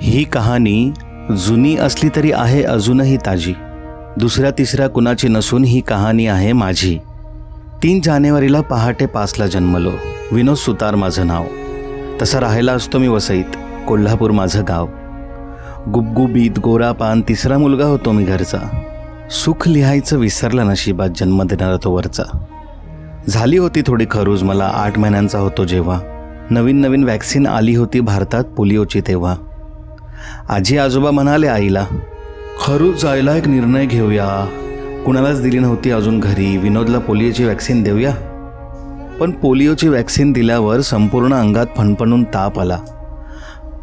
ही कहाणी जुनी असली तरी आहे अजूनही ताजी. दुसऱ्या तिसऱ्या कुणाची नसून ही कहाणी आहे माझी. तीन जानेवारीला पहाटे पाचला जन्मलो. विनोद सुतार माझं नाव. तसा राहायला असतो मी वसईत कोल्हापूर माझं गाव. गुबगुबीत गोरा पान तिसरा मुलगा होतो मी घरचा. सुख लिहायचं विसरलं नशिबात जन्म देणारा तो वरचा. झाली होती थोडी खरूज मला आठ महिन्यांचा होतो जेव्हा. नवीन नवीन वॅक्सिन आली होती भारतात पोलिओची तेव्हा. आजी आजोबा म्हणाले आईला खरूच जायला एक निर्णय घेऊया. कुणालाच दिली नव्हती अजून घरी. विनोदला पोलिओची वॅक्सिन देऊया. पण पोलिओची वॅक्सिन दिल्यावर संपूर्ण अंगात फणफणून ताप आला.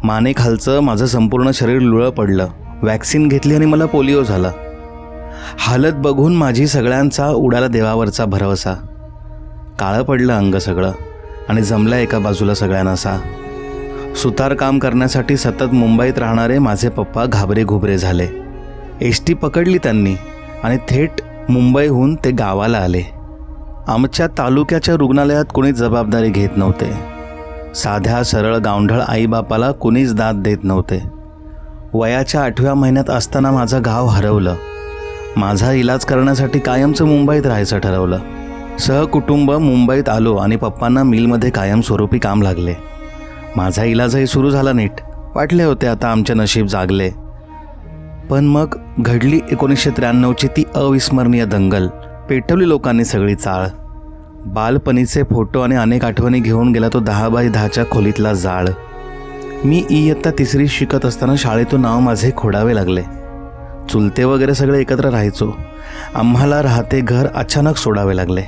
माने खालचं माझं संपूर्ण शरीर लुळं पडलं. वॅक्सिन घेतली आणि मला पोलिओ झाला. हालत बघून माझी सगळ्यांचा उडाला देवावरचा भरवसा. काळं पडलं अंग सगळं आणि जमलं एका बाजूला सगळ्यांना सा. सुतारकाम करण्यासाठी सतत मुंबईत राहणारे माझे पप्पा घाबरे घुबरे झाले. एस टी पकडली त्यांनी आणि थेट मुंबईहून ते गावाला आले. आमच्या तालुक्याच्या रुग्णालयात कुणीच जबाबदारी घेत नव्हते. साध्या सरळ गावंढळ आईबापाला कुणीच दाद देत नव्हते. वयाच्या आठव्या महिन्यात असताना माझं गाव हरवलं. माझा इलाज करण्यासाठी कायमचं मुंबईत राहायचं ठरवलं. सहकुटुंब मुंबईत आलो आणि पप्पांना मिलमध्ये कायमस्वरूपी काम लागले. माझा इलाजही सुरू झाला नीट. वाटले होते आता आमचे नशीब जागले. पण मग घडली एकोणीसशे त्र्याण्णवची ती अविस्मरणीय दंगल. पेटवली लोकांनी सगळी चाळ. बालपणीचे फोटो आणि अनेक आठवणी घेऊन गेला तो दहा बाय दहाच्या खोलीतला जाळ. मी इयत्ता तिसरी शिकत असताना शाळेतून नाव माझे खोडावे लागले. चुलते वगैरे सगळे एकत्र राहायचो. आम्हाला राहते घर अचानक सोडावे लागले.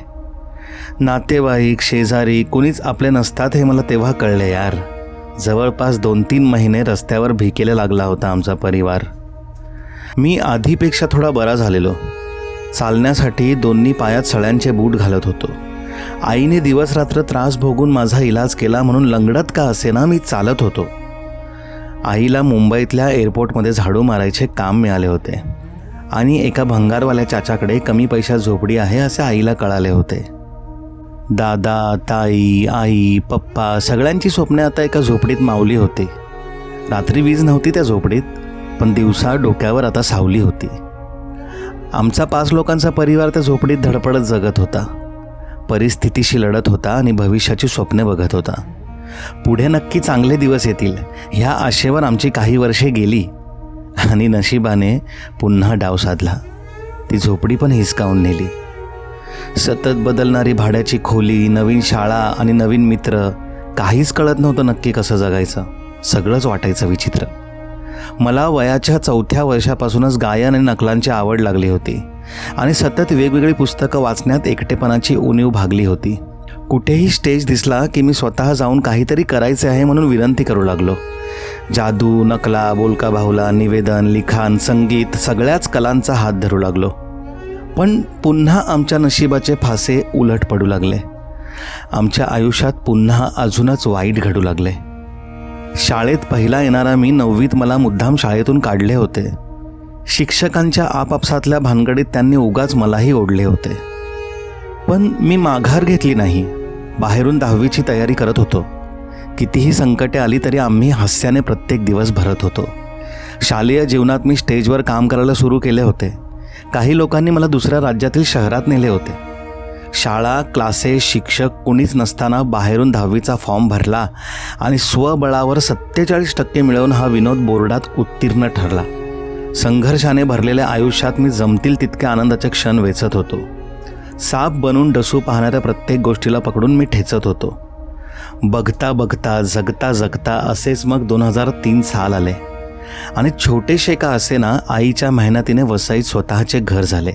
नातेवाईक शेजारी कुणीच आपले नसतात हे मला तेव्हा कळले यार. जवळपास दोन तीन महिने रस्त्यावर भिकेला लागला होता आमचा परिवार. मी आधीपेक्षा थोडा बरा झालेलो. चालण्यासाठी दोन्ही पायात सळ्यांचे बूट घालत होतो. आईने दिवसरात्र त्रास भोगून माझा इलाज केला म्हणून लंगडत का असेना मी चालत होतो. आईला मुंबईतल्या एअरपोर्टमध्ये झाडू मारायचे काम मिळाले होते. आणि एका भंगारवाल्या चाचाकडे कमी पैशात झोपडी आहे असे आईला कळाले होते. दादा ताई आई पप्पा सगळ्यांची स्वप्ने आता एका झोपडीत मावली होती. रात्री वीज नव्हती त्या झोपडीत पण दिवसा डोक्यावर आता सावली होती. आमचा पाच लोकांचा परिवार त्या झोपडीत धडपडत जगत होता. परिस्थितीशी लढत होता आणि भविष्याची स्वप्ने बघत होता. पुढे नक्की चांगले दिवस येतील ह्या आशेवर आमची काही वर्षे गेली. आणि नशिबाने पुन्हा डाव साधला. ती झोपडी पण हिसकावून नेली. सतत बदलणारी भाड्याची खोली नवीन शाळा आणि नवीन मित्र काहीच कळत नव्हतं नक्की कसं जगायचं. सगळंच वाटायचं विचित्र. मला वयाच्या चौथ्या वर्षापासूनच गायन आणि नकलांची आवड लागली होती आणि सतत वेगवेगळी पुस्तकं वाचण्यात एकटेपणाची उणीव भागली होती. कुठेही स्टेज दिसला की मी स्वतः जाऊन काहीतरी करायचे आहे म्हणून विनंती करू लागलो. जादू नकला बोलका बाहुला निवेदन लिखाण संगीत सगळ्याच कलांचा हात धरू लागलो. पण पुन्हा आमच्या नशिबाचे फासे उलट पडू लागले. आमच्या आयुष्यात पुन्हा अजूनच वाईट घडू लागले. शाळेत पहिला येणारा मी नववीत मला मुद्दाम शाळेतून काढले होते. शिक्षकांच्या आपापसातल्या भानगडीत त्यांनी उगाच मलाही ओढले होते. पण मी माघार घेतली नाही. बाहेरून दहावीची तयारी करत होतो. कितीही संकटे आली तरी आम्ही हास्याने प्रत्येक दिवस भरत होतो. शालेय जीवनात मी स्टेजवर काम करायला सुरू केले होते. काही लोकांनी मला दुसऱ्या राज्यातील शहरात नेले होते. शाळा क्लासेस शिक्षक कुणीच नसताना बाहेरून दहावीचा फॉर्म भरला आणि स्वबळावर सत्तेचाळीस टक्के मिळवून हा विनोद बोर्डात उत्तीर्ण ठरला. संघर्षाने भरलेल्या आयुष्यात मी जमतील तितके आनंदाचे क्षण वेचत होतो. साप बनून डसू पाहणाऱ्या प्रत्येक गोष्टीला पकडून मी ठेचत होतो. बघता बघता जगता जगता असेच मग दोन हजार तीन साल आले. आणि छोटेसे का असे ना आईच्या मेहनतीने वसईत स्वतःचे घर झाले.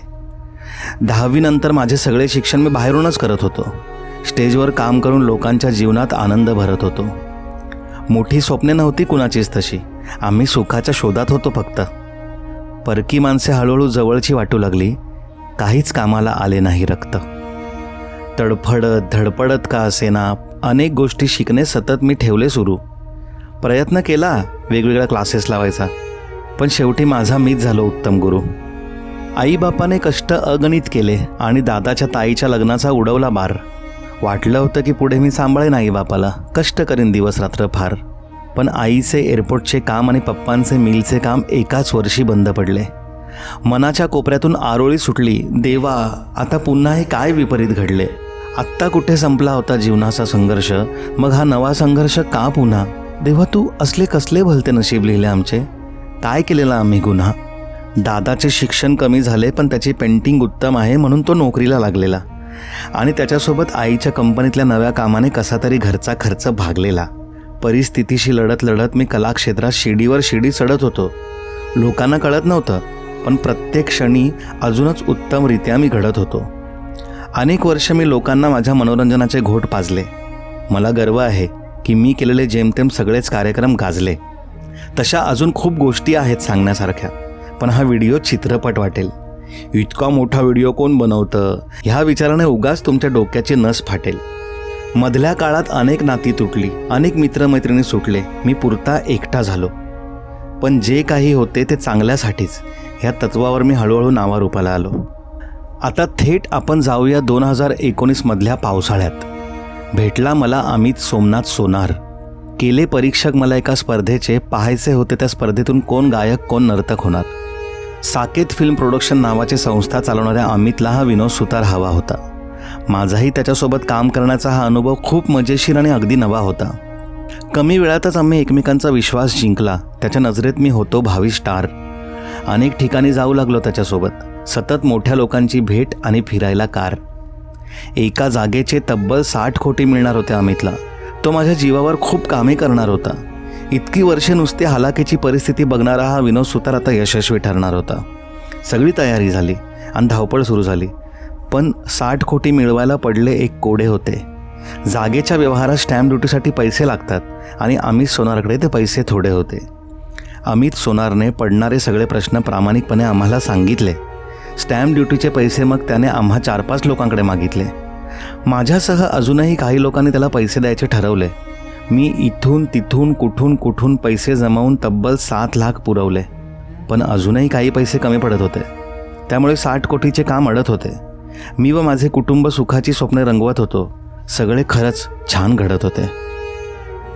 दहावीनंतर माझे सगळे शिक्षण मी बाहेरूनच करत होतो. स्टेजवर काम करून लोकांच्या जीवनात आनंद भरत होतो. मोठी स्वप्ने नव्हती कुणाचीच तशी. आम्ही सुखाच्या शोधात होतो फक्त. परकी माणसे हळूहळू जवळची वाटू लागली. काहीच कामाला आले नाही रक्त. तडफडत धडपडत का असेना अनेक गोष्टी शिकणे सतत मी ठेवले सुरू. प्रयत्न केला वेगवेगळ्या क्लासेस लावायचा. पण शेवटी माझा मीच झालो उत्तम गुरु. आईबापाने कष्ट अगणित केले आणि दादाच्या ताईच्या लग्नाचा उडवला बार वाटलं होतं की पुढे मी सांभाळेन आई बापाला कष्ट करीन दिवस रात्र फार. पण आईचे एअरपोर्टचे काम आणि पप्पांचे मिलचे काम एकाच वर्षी बंद पडले. मनाच्या कोपऱ्यातून आरोळी सुटली देवा आता पुन्हा हे काय विपरीत घडले? आत्ता कुठे संपला होता जीवनाचा संघर्ष? मग हा नवा संघर्ष का पुन्हा? देवा तू असले कसले भलते नशीब लिहिले आमचे? काय केलेला आम्ही गुन्हा? दादाचे शिक्षण कमी झाले पण त्याची पेंटिंग उत्तम आहे म्हणून तो नोकरीला लागलेला. आणि त्याच्यासोबत आईच्या कंपनीतल्या नव्या कामाने कसा तरी घरचा खर्च भागलेला. परिस्थितीशी लढत लढत मी कलाक्षेत्रात शिडीवर शिडी चढत होतो. लोकांना कळत नव्हतं पण प्रत्येक क्षणी अजूनच उत्तमरित्या मी घडत होतो. अनेक वर्ष मी लोकांना माझ्या मनोरंजनाचे घोट पाजले. मला गर्व आहे की मी केलेले जेमतेम सगळेच कार्यक्रम गाजले. तशा अजून खूप गोष्टी आहेत सांगण्यासारख्या पण हा व्हिडिओ चित्रपट वाटेल. इतका मोठा व्हिडिओ कोण बनवतं? ह्या विचाराने उगाच तुमच्या डोक्याची नस फाटेल. मधल्या काळात अनेक नाती तुटली अनेक मित्रमैत्रिणी सुटले मी पुरता एकटा झालो. पण जे काही होते ते चांगल्यासाठीच ह्या तत्वावर मी हळूहळू नावारूपाला आलो. आता थेट आपण जाऊया दोन हजार एकोणीसमधल्या पावसाळ्यात. भेटला मला अमित सोमनाथ सोनार. केले परीक्षक मला एका स्पर्धेचे पाहायचे होते त्या स्पर्धेतून कोण गायक कोण नर्तक होणार. साकेत फिल्म प्रोडक्शन नावाची संस्था चालवणाऱ्या अमितला हा विनोद सुतार हवा होता. माझाही त्याच्यासोबत काम करण्याचा हा अनुभव खूप मजेशीर आणि अगदी नवा होता. कमी वेळातच आम्ही एकमेकांचा विश्वास जिंकला. त्याच्या नजरेत मी होतो भावी स्टार. अनेक ठिकाणी जाऊ लागलो त्याच्यासोबत. सतत मोठ्या लोकांची भेट आणि फिरायला कार. एका जागेचे तब्बल साठ कोटी मिळणार होते अमितला. तो माझ्या जीवावर खूप कामे करणार होता. इतकी वर्षे नुसते हालाकीची परिस्थिती बघणारा हा विनोद सुतार आता यशस्वी ठरणार होता. सगळी तयारी झाली आणि धावपळ सुरू झाली. पण साठ कोटी मिळवायला पडले एक कोडे होते. जागेच्या व्यवहारात स्टॅम्प ड्युटीसाठी पैसे लागतात आणि अमित सोनारकडे ते पैसे थोडे होते. अमित सोनारने पडणारे सगळे प्रश्न प्रामाणिकपणे आम्हाला सांगितले. स्टॅम्प ड्युटीचे पैसे मग त्याने आम्हा चार पाच लोकांकडे मागितले. माझ्यासह अजूनही काही लोकांनी त्याला पैसे द्यायचे ठरवले. मी इथून तिथून कुठून कुठून पैसे जमावून तब्बल सात लाख पुरवले. पण अजूनही काही पैसे कमी पडत होते. त्यामुळे साठ कोटीचे काम अडत होते. मी व माझे कुटुंब सुखाची स्वप्ने रंगवत होतो. सगळे खरंच छान घडत होते.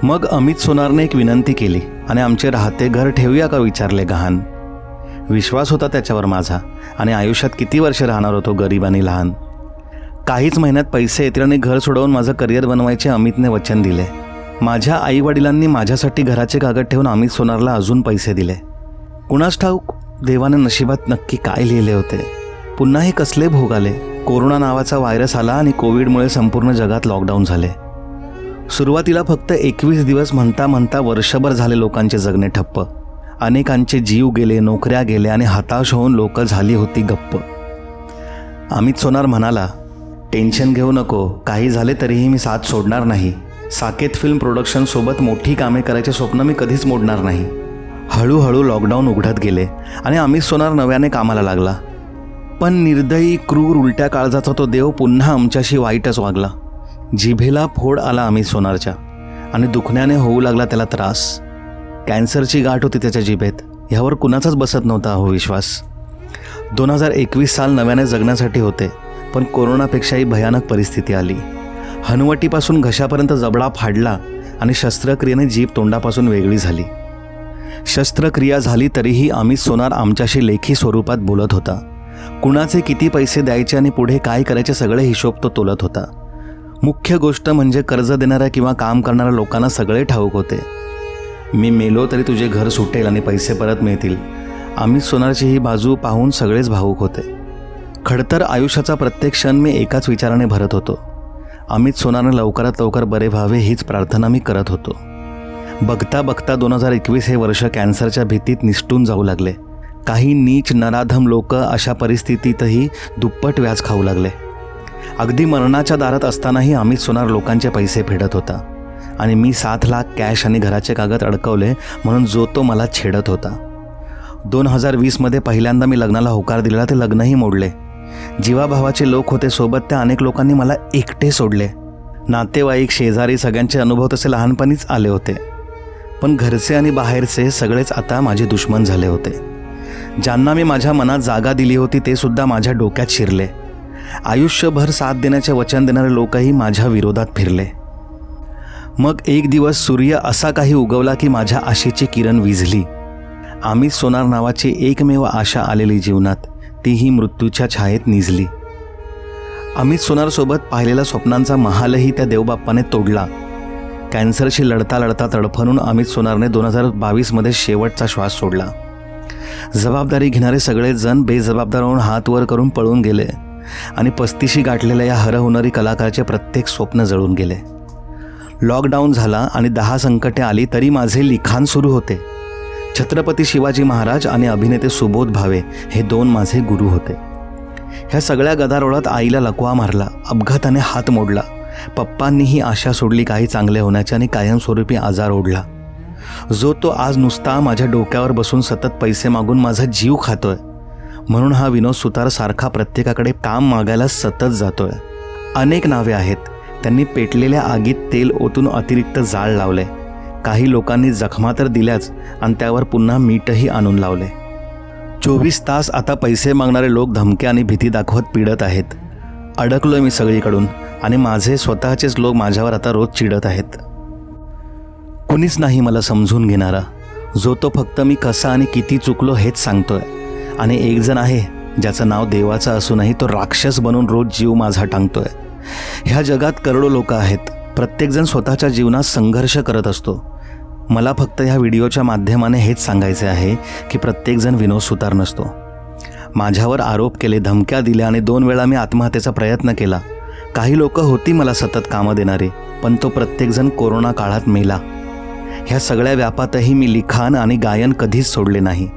मग अमित सोनारने एक विनंती केली आणि आमचे राहते घर ठेवूया का विचारले गहाण. विश्वास होता त्याच्यावर माझा आणि आयुष्यात किती वर्ष राहणार होतो गरीब आणि लहान. काहीच महिन्यात पैसे येतील आणि घर सोडवून माझं करिअर बनवायचे अमितने वचन दिले. माझ्या आईवडिलांनी माझ्यासाठी घराचे कागद ठेवून अमित सोनारला अजून पैसे दिले. कुणास ठाऊक देवाने नशिबात नक्की काय लिहिले होते? पुन्हा हे कसले भोग आले? कोरोना नावाचा व्हायरस आला आणि कोविडमुळे संपूर्ण जगात लॉकडाऊन झाले. सुरुवातीला फक्त एकवीस दिवस म्हणता म्हणता वर्षभर झाले लोकांचे जगणे ठप्प. अनेकांचे जीव गेले नोकऱ्या गेल्या आणि हताश होऊन लोक झाली होती गप्प. अमित सोनार म्हणाला टेन्शन घेऊ नको काही झाले तरीही मी साथ सोडणार नाही. साकेत फिल्म प्रोडक्शनसोबत मोठी कामे करायचे स्वप्न मी कधीच मोडणार नाही. हळूहळू लॉकडाऊन उघडत गेले आणि अमित सोनार नव्याने कामाला लागला. पण निर्दयी क्रूर उलट्या काळजाचा तो देव पुन्हा आमच्याशी वाईटच वागला. जिभेला फोड आला अमित सोनारच्या आणि दुखण्याने होऊ लागला त्याला त्रास. कॅन्सरची गाठ होती त्याच्या जिभेत. ह्यावर कुणाचाच बसत नव्हता हो विश्वास. दोन हजार एकवीस साल नव्याने जगण्यासाठी होते पण कोरोनापेक्षाही भयानक परिस्थिती आली. हनुवटीपासून घशापर्यंत जबडा फाडला आणि शस्त्रक्रियेने जीभ तोंडापासून वेगळी झाली. शस्त्रक्रिया झाली तरीही आम्ही सोनार आमच्याशी लेखी स्वरूपात बोलत होता. कुणाचे किती पैसे द्यायचे आणि पुढे काय करायचे सगळे हिशोब तो तोलत होता. मुख्य गोष्ट म्हणजे कर्ज देणाऱ्या किंवा काम करणाऱ्या लोकांना सगळे ठाऊक होते. मी मेलो तरी तुझे घर सुटेल आणि पैसे परत मिळतील. आम्ही सोनारची ही बाजू पाहून सगळेच भावूक होते. खडतर आयुष्याचा प्रत्येक क्षण मी एकाच विचाराने भरत होतो. अमित सोनारने लवकरात लवकर बरे व्हावे हीच प्रार्थना मी करत होतो. बघता बघता दोन हजार एकवीस हे वर्ष कॅन्सरच्या भीतीत निसटून जाऊ लागले. काही नीच नराधम लोक अशा परिस्थितीतही दुप्पट व्याज खाऊ लागले. अगदी मरणाच्या दारात असतानाही अमित सोनार लोकांचे पैसे फेडत होता. आणि मी सात लाख कॅश आणि घराचे कागद अडकवले म्हणून जो तो मला छेडत होता. दोन हजार वीसमध्ये पहिल्यांदा मी लग्नाला होकार दिलेला ते लग्नही मोडले. जीवाभावाचे लोक होते सोबत त्या अनेक लोकांनी मला एकटे सोडले. नातेवाईक शेजारी सगळ्यांचे अनुभव तसे लहानपणीच आले होते. पण घरचे आणि बाहेरचे सगळेच आता माझे दुश्मन झाले होते. ज्यांना मी माझ्या मनात जागा दिली होती ते सुद्धा माझ्या डोक्यात शिरले. आयुष्यभर साथ देण्याचे वचन देणारे लोकही माझ्या विरोधात फिरले. मग एक दिवस सूर्य असा काही उगवला की माझ्या आशेची किरण विझली. आम्ही सोनार नावाची एकमेव आशा आलेली जीवनात तीही मृत्यूच्या छायेत निजली अमित सोनारसोबत पाहिलेला स्वप्नांचा महालही त्या देवबाप्पाने तोडला. कॅन्सरशी लढता लढता तडफडून अमित सोनारने दोन हजार बावीसमध्ये शेवटचा श्वास सोडला. जबाबदारी घेणारे सगळे जण बेजबाबदार होऊन हात वर करून पळून गेले आणि पस्तीशी गाठलेल्या या हरहुनरी कलाकाराचे प्रत्येक स्वप्न जळून गेले. लॉकडाऊन झाला आणि दहा संकटे आली तरी माझे लिखाण सुरू होते. छत्रपती शिवाजी महाराज आणि अभिनेते सुबोध भावे हे दोन माझे गुरु होते. ह्या सगळ्या गदारोळात आईला लकवा मारला अपघाताने हात मोडला. पप्पांनीही आशा सोडली काही चांगले होण्याची आणि कायमस्वरूपी आजार ओढला. जो तो आज नुसता माझ्या डोक्यावर बसून सतत पैसे मागून माझा जीव खातोय. म्हणून हा विनोद सुतार सारखा प्रत्येकाकडे काम मागायला सतत जातोय. अनेक नावे आहेत. त्यांनी पेटलेल्या आगीत तेल ओतून अतिरिक्त जाळ लावले. काही लोकांनी जखमा तर दिल्याच आणि त्यावर पुन्हा मीठही आणून लावले. चोवीस तास आता पैसे मागणारे लोक धमक्या आणि भीती दाखवत पिडत आहेत. अडकलोय मी सगळीकडून आणि माझे स्वतःचेच लोक माझ्यावर आता रोज चिडत आहेत. कुणीच नाही मला समजून घेणारा. जो तो फक्त मी कसा आणि किती चुकलो हेच सांगतोय. आणि एक जण आहे ज्याचं नाव देवाचं असूनही तो राक्षस बनून रोज जीव माझा टांगतोय. ह्या जगात करोडो लोक आहेत. प्रत्येकजण स्वतःच्या जीवनात संघर्ष करत असतो. मला फक्त ह्या व्हिडिओच्या माध्यमाने हेच सांगायचे आहे की प्रत्येकजण विनोद सुतार नसतो. माझ्यावर आरोप केले धमक्या दिल्या आणि दोन वेळा मी आत्महत्येचा प्रयत्न केला. काही लोक होती मला सतत कामं देणारी पण तो प्रत्येकजण कोरोना काळात मेला. ह्या सगळ्या व्यापातही मी लिखाण आणि गायन कधीच सोडले नाही.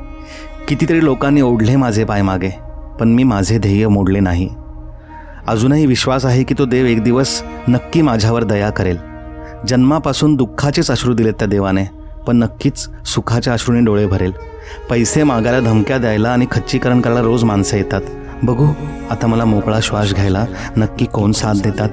कितीतरी लोकांनी ओढले माझे पाय मागे पण मी माझे ध्येय मोडले नाही. अजूनही विश्वास आहे की तो देव एक दिवस नक्की माझ्यावर दया करेल. जन्मापासून दुःखाचेच अश्रू दिलेत त्या देवाने पण नक्कीच सुखाच्या अश्रूने डोळे भरेल. पैसे मागायला धमक्या द्यायला आणि खच्चीकरण करायला रोज माणसं येतात. बघू आता मला मोकळा श्वास घ्यायला नक्की कोण साथ देतात?